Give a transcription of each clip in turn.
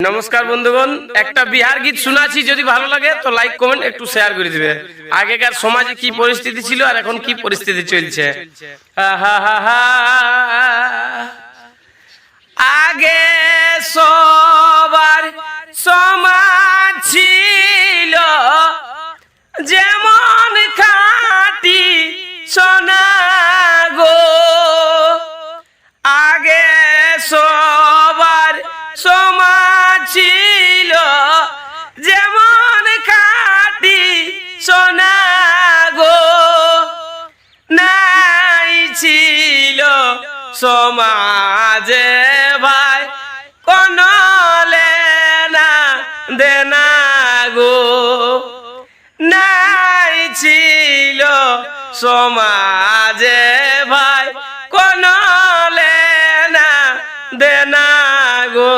নমস্কার বন্ধুগণ, একটা বিহার গীত শুনাছি, যদি ভালো লাগে, তো লাইক কমেন্ট একটু শেয়ার করে দিবে। আগেকার সমাজে কি পরিস্থিতি ছিল আর এখন কি পরিস্থিতি চলছে? হা হা আগে সমাজে ভাই কোন লেনা দেনা গো। নাই ছিল সমাজে ভাই কোন লেনা দেনা গো।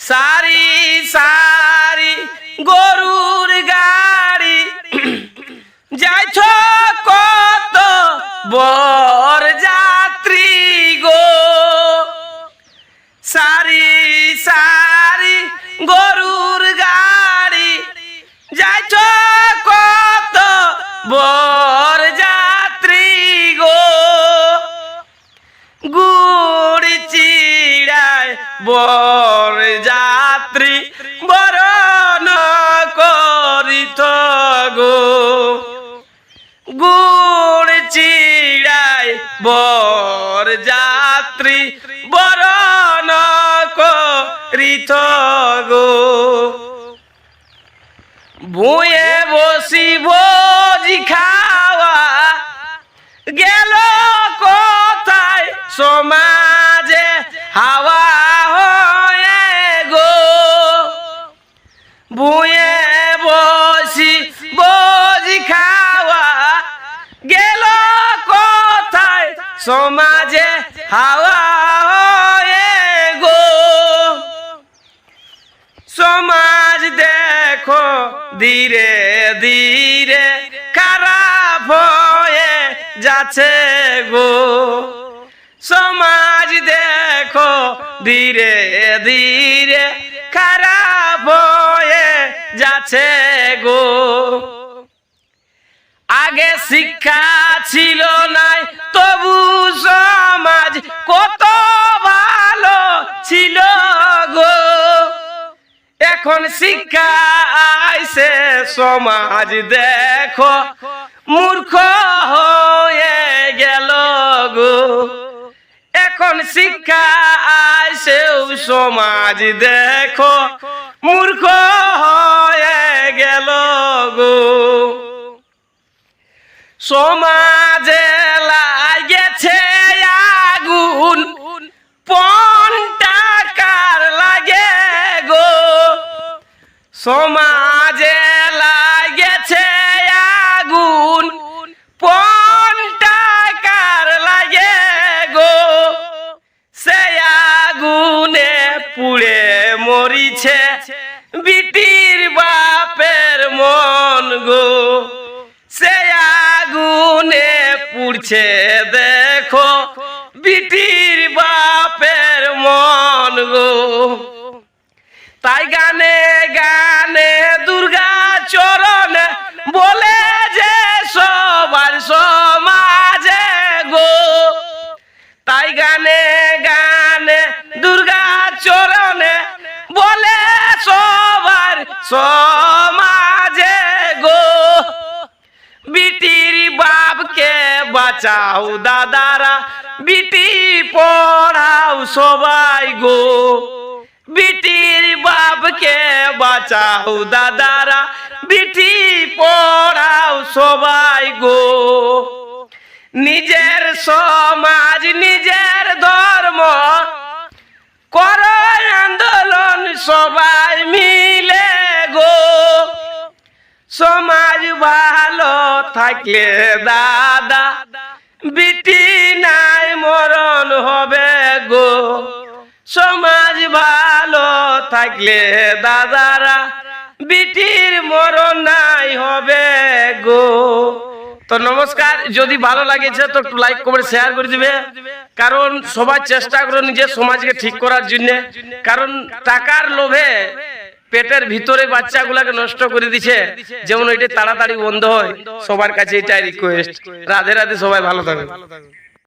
সারি সারি গরুর গাড়ি যাইছ কত বর বর যাত্রী বরণ করিত গো। গুড় চিড়ায় বর যাত্রী বরণ করিত গো। ভুয়ে বসি ভোজি খাওয়া, গেল কোথায় সমাজে সমাজে হাওয়া গো। সমাজ দেখো ধীরে ধীরে খারাপ হয়ে যাচ্ছে গো। সমাজ দেখো ধীরে ধীরে খারাপ হয়ে যাচ্ছে গো। আগে শিক্ষা ছিল নাই, তবু সমাজ কত ভালো ছিল গো। এখন শিক্ষা আইসে সমাজ দেখো, মূর্খ হয়ে গেল গো। এখন শিক্ষা আইসেও সমাজ দেখো, মূর্খ সমাজে লাগেছে আগুন। পন টাকার লাগে গো। সমাজে লাগেছে আগুন। পন টাকার লাগে গো। সে আগুনে পুড়ে মরিছে, বিটির বাপের মন গো। পুড়ছে দেখো, বিটির বাপের মন গো। তাই গানে গানে দুর্গা চরণ বলে যে সবার সমাজে গো। তাই গানে গানে দুর্গা চরণে বলে সবার সমাজে গো বিটির বাপকে বাঁচাও দাদারা, বিটি পড়াও সবাই গো। বিটির বাপকে বাঁচাও দাদারা, বিটি পড়াও সবাই গো। নিজের সমাজ, নিজের ধর্ম, কর আন্দোলন সবাই থাকলে দাদা, বিটি নাই, মরণ হবে গো। সমাজ ভালো থাকলে দাদারা, বিটির মরণ নাই হবে গো। তো নমস্কার, যদি ভালো লাগেছে তো একটু লাইক কমেন্ট শেয়ার করে দিবে। কারণ সবাই চেষ্টা করো নিজের সমাজকে ঠিক করার জন্য। কারণ টাকার লোভে পেটের ভিতরে বাচ্চাগুলাকে নষ্ট করে দিছে, যেমন ওইটা তাড়াতাড়ি বন্ধ হয়, সবার কাছে এটাই রিকোয়েস্ট রাধে রাধে সবাই ভালো থাকবে